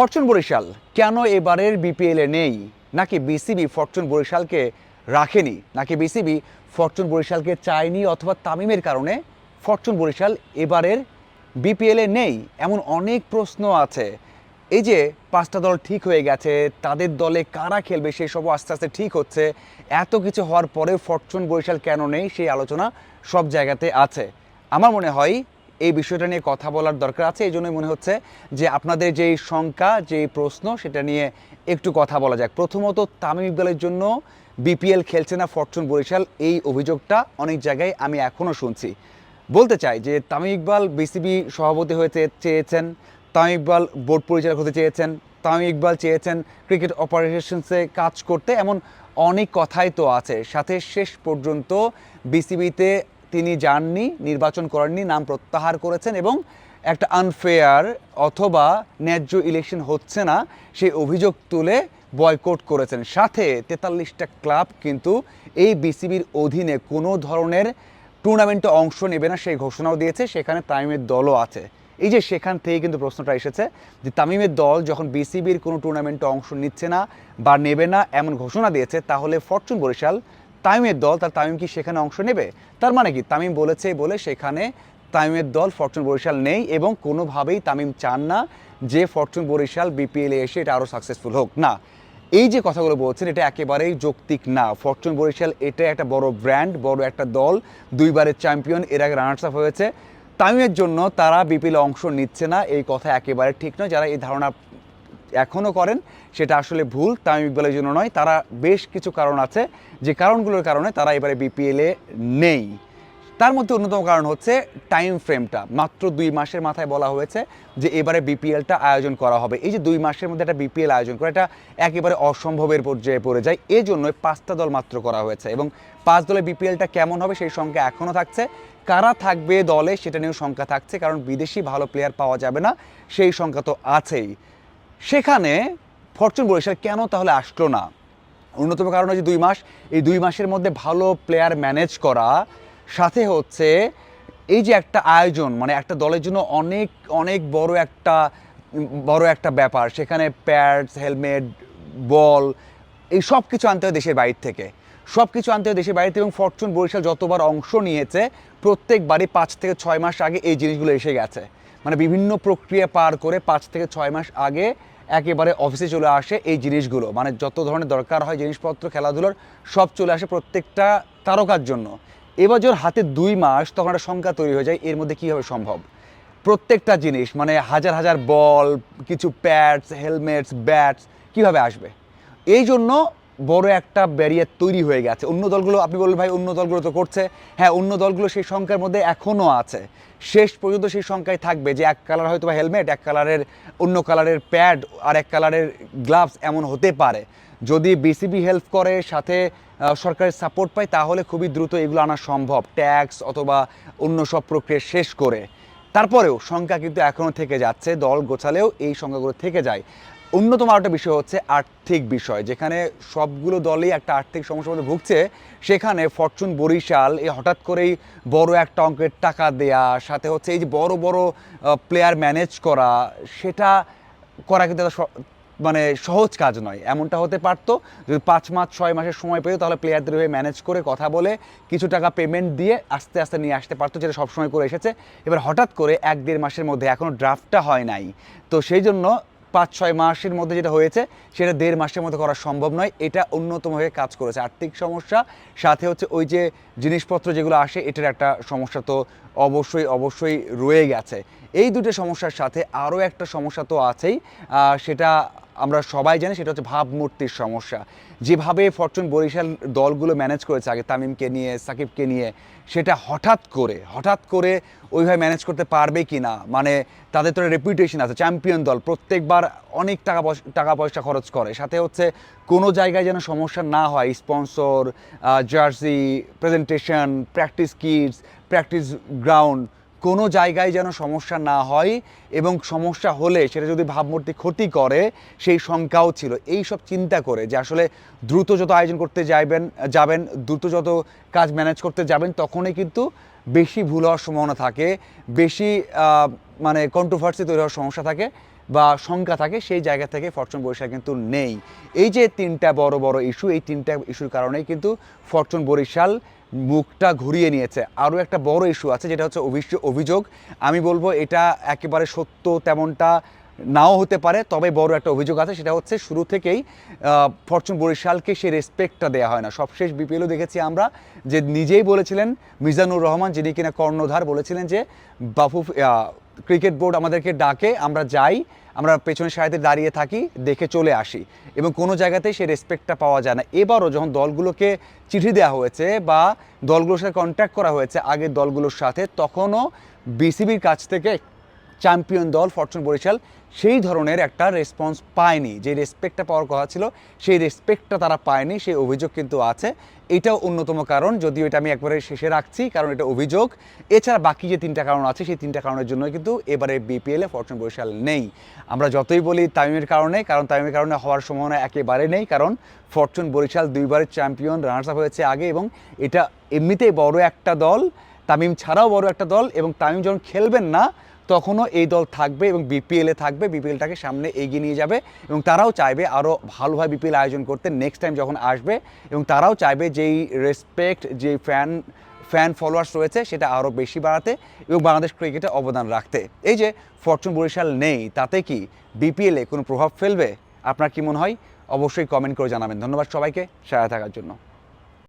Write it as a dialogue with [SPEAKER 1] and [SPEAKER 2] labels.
[SPEAKER 1] Fortune Barishal, কেন এবারের বিপিএলে নেই? নাকি বিসিবি ফরচুন বরিশালকে রাখেনি? নাকি বিসিবি ফরচুন বরিশালকে চায়নি অথবা তামিমের কারণে ফরচুন বরিশাল এবারের বিপিএলে নেই? এমন অনেক প্রশ্ন আছে। এই যে পাঁচটা দল ঠিক হয়ে গেছে, তাদের দলে কারা খেলবে সেই সব আস্তে আস্তে ঠিক হচ্ছে, এত কিছু হওয়ার পরে ফরচুন বরিশাল কেন নেই সেই আলোচনা সব জায়গাতে আছে। আমার মনে হয় এই বিষয়টা নিয়ে কথা বলার দরকার আছে। এই জন্যই মনে হচ্ছে যে আপনাদের যেই শঙ্কা, যেই প্রশ্ন, সেটা নিয়ে একটু কথা বলা যাক। প্রথমত, তামিম ইকবালের জন্য বিপিএল খেলছে না ফরচুন বরিশাল? এই অভিযোগটা অনেক জায়গায় আমি এখনও শুনছি। বলতে চাই যে, তামিম ইকবাল বিসিবি সভাপতি হয়েছে চেয়েছেন, তামিম ইকবাল বোর্ড পরিচালক হতে চেয়েছেন, তামিম ইকবাল চেয়েছেন ক্রিকেট অপারেশনসে কাজ করতে, এমন অনেক কথাই তো আছে। সাথে শেষ পর্যন্ত বিসিবিতে তিনি যাননি, নির্বাচন করেননি, নাম প্রত্যাহার করেছেন এবং একটা আনফেয়ার অথবা ন্যায্য ইলেকশন হচ্ছে না, সেই অভিযোগ তুলে বয়কট করেছেন। সাথে তেতাল্লিশটা ক্লাব কিন্তু এই বিসিবির অধীনে কোনো ধরনের টুর্নামেন্টে অংশ নেবে না সেই ঘোষণাও দিয়েছে, সেখানে তামিমের দলও আছে। এই যে সেখান থেকে কিন্তু প্রশ্নটা এসেছে যে তামিমের দল যখন বিসিবির কোনো টুর্নামেন্টে অংশ নিচ্ছে না বা নেবে না এমন ঘোষণা দিয়েছে, তাহলে ফরচুন বরিশাল তামিমের দল তার তামিম কি সেখানে অংশ নেবে? তার মানে কি? তামিম বলেছে, বলে সেখানে তামিমের দল ফরচুন বরিশাল নেই এবং কোনোভাবেই তামিম চান না যে ফরচুন বরিশাল বিপিএলে এসে এটা আরও সাকসেসফুল হোক। না, এই যে কথাগুলো বলছেন, এটা একেবারেই যৌক্তিক না। ফরচুন বরিশাল এটা একটা বড় ব্র্যান্ড বড় একটা দল, দুইবারের চ্যাম্পিয়ন এর আগে রানার্স আপ হয়েছে। তামিমের জন্য তারা বিপিএলে অংশ নিচ্ছে না, এই কথা একেবারে ঠিক নয়। যারা এই ধারণা এখনও করেন, সেটা আসলে ভুল, তামিম ইকবালের জন্য নয়। তারা বেশ কিছু কারণ আছে, যে কারণগুলোর কারণে তারা এবারে বিপিএলে নেই। তার মধ্যে অন্যতম কারণ হচ্ছে টাইম ফ্রেমটা মাত্র দুই মাসের মাথায় বলা হয়েছে যে এবারে বিপিএলটা আয়োজন করা হবে। এই যে দুই মাসের মধ্যে একটা বিপিএল আয়োজন করা, এটা একেবারে অসম্ভবের পর্যায়ে পড়ে যায়। এই জন্যই পাঁচটা দল মাত্র করা হয়েছে এবং পাঁচ দলে বিপিএলটা কেমন হবে সেই সংখ্যা এখনও থাকছে। কারা থাকবে দলে সেটা নিয়েও সংখ্যা থাকছে, কারণ বিদেশি ভালো প্লেয়ার পাওয়া যাবে না, সেই সংখ্যা তো আছেই। সেখানে ফরচুন বরিশাল কেন তাহলে আসলো না? অন্যতম কারণ হচ্ছে দুই মাস। এই দুই মাসের মধ্যে ভালো প্লেয়ার ম্যানেজ করা। সাথে হচ্ছে এই যে একটা আয়োজন মানে একটা দলের জন্য অনেক অনেক বড় একটা বড় একটা ব্যাপার। সেখানে প্যাডস হেলমেট বল এই সব কিছু আনতে হয় দেশের বাইরে থেকে। সব কিছু আনতে হয় দেশের বাইরে এবং ফরচুন বরিশাল যতবার অংশ নিয়েছে, প্রত্যেকবারই পাঁচ থেকে ছয় মাস আগে এই জিনিসগুলো এসে গেছে। মানে বিভিন্ন প্রক্রিয়া পার করে পাঁচ থেকে ছয় মাস আগে একেবারে অফিসে চলে আসে এই জিনিসগুলো। মানে যত ধরনের দরকার হয় জিনিসপত্র, খেলাধুলোর, সব চলে আসে প্রত্যেকটা তারকার জন্য। এবছর হাতে দুই মাস, তখন একটা সংখ্যা তৈরি হয়ে যায়, এর মধ্যে কীভাবে সম্ভব? প্রত্যেকটা জিনিস মানে হাজার হাজার বল কিছু প্যাডস হেলমেটস ব্যাটস কীভাবে আসবে? এই জন্য বড় একটা ব্যারিয়ার তৈরি হয়ে গেছে। অন্য দলগুলো, আপনি বলবেন ভাই অন্য দলগুলো তো করছে। হ্যাঁ অন্য দলগুলো সেই সংখ্যার মধ্যে এখনও আছে। শেষ পর্যন্ত সেই সংখ্যায় থাকবে যে এক কালার হয়তো বা হেলমেট এক কালারের অন্য কালারের প্যাড আর এক কালারের গ্লাভস এমন হতে পারে। যদি বিসিবি হেল্প করে, সাথে সরকারের সাপোর্ট পায়, তাহলে খুবই দ্রুত এগুলো আনা সম্ভব। ট্যাক্স অথবা অন্য সব প্রক্রিয়া শেষ করে। তারপরেও সংখ্যা কিন্তু এখনও থেকে যাচ্ছে, দল গোছালেও এই সংখ্যাগুলো থেকে যায়। অন্যতম আরেকটা বিষয় হচ্ছে আর্থিক বিষয়। যেখানে সবগুলো দলই একটা আর্থিক সমস্যার মধ্যে ভুগছে, সেখানে ফরচুন বরিশাল এই হঠাৎ করেই বড় একটা অঙ্কের টাকা দেয়া, সাথে হচ্ছে এই যে বড় বড় প্লেয়ার ম্যানেজ করা, সেটা করা কিন্তু মানে সহজ কাজ নয়। এমনটা হতে পারতো, যদি পাঁচ মাস, ছয় মাসের সময় পেতো, তাহলে প্লেয়ারদের হয়ে ম্যানেজ করে কথা বলে কিছু টাকা পেমেন্ট দিয়ে আস্তে আস্তে নিয়ে আসতে পারতো, যেটা সবসময় করে এসেছে। এবার হঠাৎ করে এক দেড় মাসের মধ্যে এখনও ড্রাফটটা হয় নাই। তো সেই জন্য পাঁচ ছয় মাসের মধ্যে যেটা হয়েছে, সেটা দেড় মাসের মধ্যে করা সম্ভব নয়। এটা অন্যতমভাবে কাজ করেছে। আর্থিক সমস্যা, সাথে হচ্ছে ওই যে জিনিসপত্র যেগুলো আসে, এটার একটা সমস্যা তো অবশ্যই অবশ্যই রয়ে গেছে। এই দুটো সমস্যার সাথে আরও একটা সমস্যা তো আছেই। সেটা আমরা সবাই জানি সেটা হচ্ছে ভাবমূর্তির সমস্যা। যেভাবে ফরচুন বরিশাল দলগুলো ম্যানেজ করেছে, আগে তামিমকে নিয়ে, সাকিবকে নিয়ে, সেটা হঠাৎ করে হঠাৎ করে ওইভাবে ম্যানেজ করতে পারবে কি না মানে তাদের তো রেপুটেশন আছে চ্যাম্পিয়ন দল, প্রত্যেকবার অনেক টাকা পয়সা টাকা পয়সা খরচ করে। সাথে হচ্ছে কোনো জায়গায় যেন সমস্যা না হয় sponsor jersey presentation practice kits practice ground কোনো জায়গায় যেন সমস্যা না হয় এবং সমস্যা হলে সেটা যদি ভাবমূর্তি ক্ষতি করে, সেই শঙ্কাও ছিল। এই সব চিন্তা করে যে আসলে দ্রুত যত আয়োজন করতে যাবেন যাবেন, দ্রুত যত কাজ ম্যানেজ করতে যাবেন, তখনই কিন্তু বেশি ভুল হওয়ার সম্ভাবনা থাকে, বেশি মানে কন্ট্রোভার্সি তৈরি হওয়ার সমস্যা থাকে। বা শঙ্কা থাকে, সেই জায়গা থেকে ফরচুন বরিশাল কিন্তু নেই। এই যে তিনটা বড় বড় ইস্যু, এই তিনটা ইস্যুর কারণেই কিন্তু ফরচুন বরিশাল মুখটা ঘুরিয়ে নিয়েছে। আরও একটা বড় ইস্যু আছে, যেটা হচ্ছে অভিযোগ। আমি বলব এটা একেবারে সত্য তেমনটা নাও হতে পারে, তবে বড় একটা অভিযোগ আছে, সেটা হচ্ছে শুরু থেকেই ফরচুন বরিশালকে সে রেসপেক্টটা দেওয়া হয় না। সবশেষ বিপিএলও দেখেছি আমরা যে নিজেই বলেছিলেন, মিজানুর রহমান, যিনি কিনা কর্ণধার, বলেছিলেন যে বাফু ক্রিকেট বোর্ড আমাদেরকে ডাকে, আমরা যাই, আমরা পেছনের সারিতে দাঁড়িয়ে থাকি, দেখে চলে আসি। এবং কোনো জায়গাতেই সেই রেসপেক্টটা পাওয়া যায় না। এবারও যখন দলগুলোকে চিঠি দেওয়া হয়েছে বা দলগুলোর সাথে কন্ট্যাক্ট করা হয়েছে আগের দলগুলোর সাথে, তখনও বিসিবির কাছ থেকে চ্যাম্পিয়ন দল ফরচুন বরিশাল সেই ধরনের একটা রেসপন্স পায়নি। যে রেসপেক্টটা পাওয়ার কথা ছিল, সেই রেসপেক্টটা তারা পায়নি, সেই অভিযোগ কিন্তু আছে। এটাও অন্যতম কারণ, যদিও এটা আমি একবারে শেষে রাখছি, কারণ এটা অভিযোগ। এছাড়া বাকি যে তিনটা কারণ আছে, সেই তিনটা কারণের জন্য কিন্তু এবারে বিপিএলে ফরচুন বরিশাল নেই। আমরা যতই বলি তামিমের কারণে, কারণ তামিমের কারণে হওয়ার সম্ভাবনা একেবারে নেই, কারণ ফরচুন বরিশাল দুইবারের চ্যাম্পিয়ন রানার্স আপ হয়েছে আগে এবং এটা এমনিতেই বড় একটা দল। তামিম ছাড়াও বড় একটা দল এবং তামিম যখন খেলবেন না তখনও এই দল থাকবে এবং বিপিএলে থাকবে বিপিএলটাকে সামনে এগিয়ে নিয়ে যাবে এবং তারাও চাইবে আরও ভালোভাবে বিপিএল আয়োজন করতে নেক্সট টাইম যখন আসবে এবং তারাও চাইবে যেই রেসপেক্ট যেই ফ্যান ফ্যান ফলোয়ার্স রয়েছে সেটা আরও বেশি বাড়াতে এবং বাংলাদেশ ক্রিকেটে অবদান রাখতে। এই যে ফরচুন বরিশাল নেই, তাতে কি বিপিএলে কোনো প্রভাব ফেলবে? আপনার কি মনে হয়? অবশ্যই কমেন্ট করে জানাবেন। ধন্যবাদ সবাইকে, সাথে থাকার জন্য।